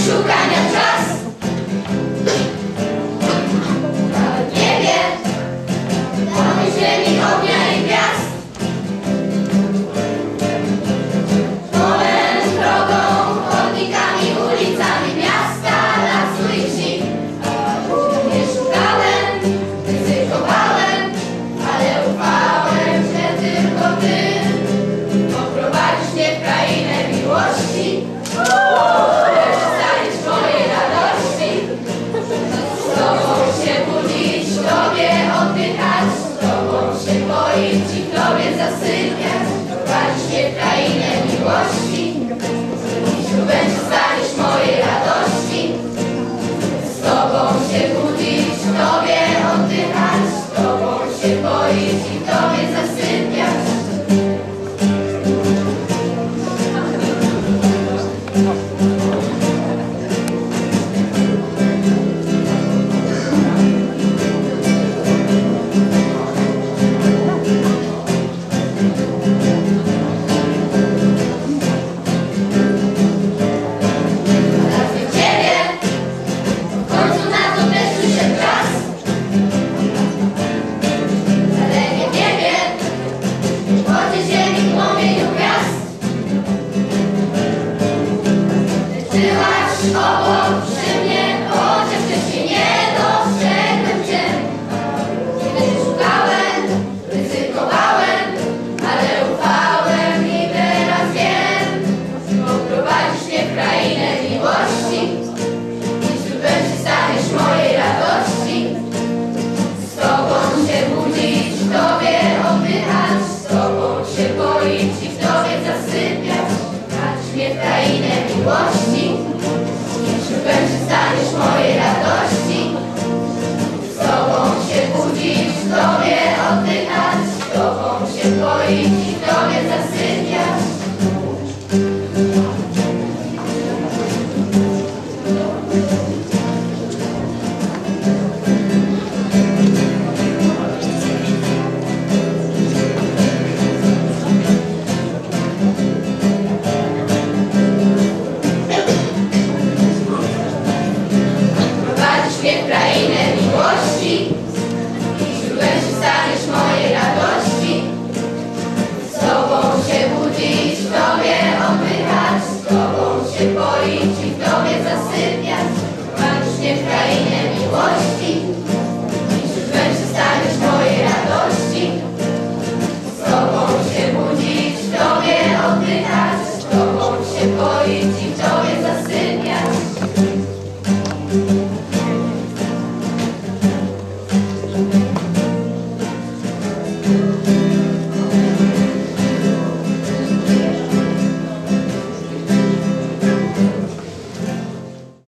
enxugar It Ciebie krainę miłości, źródłem się staniesz mojej radości. Z Tobą się budzić, w Tobie oddychać, z Tobą się boić i w Tobie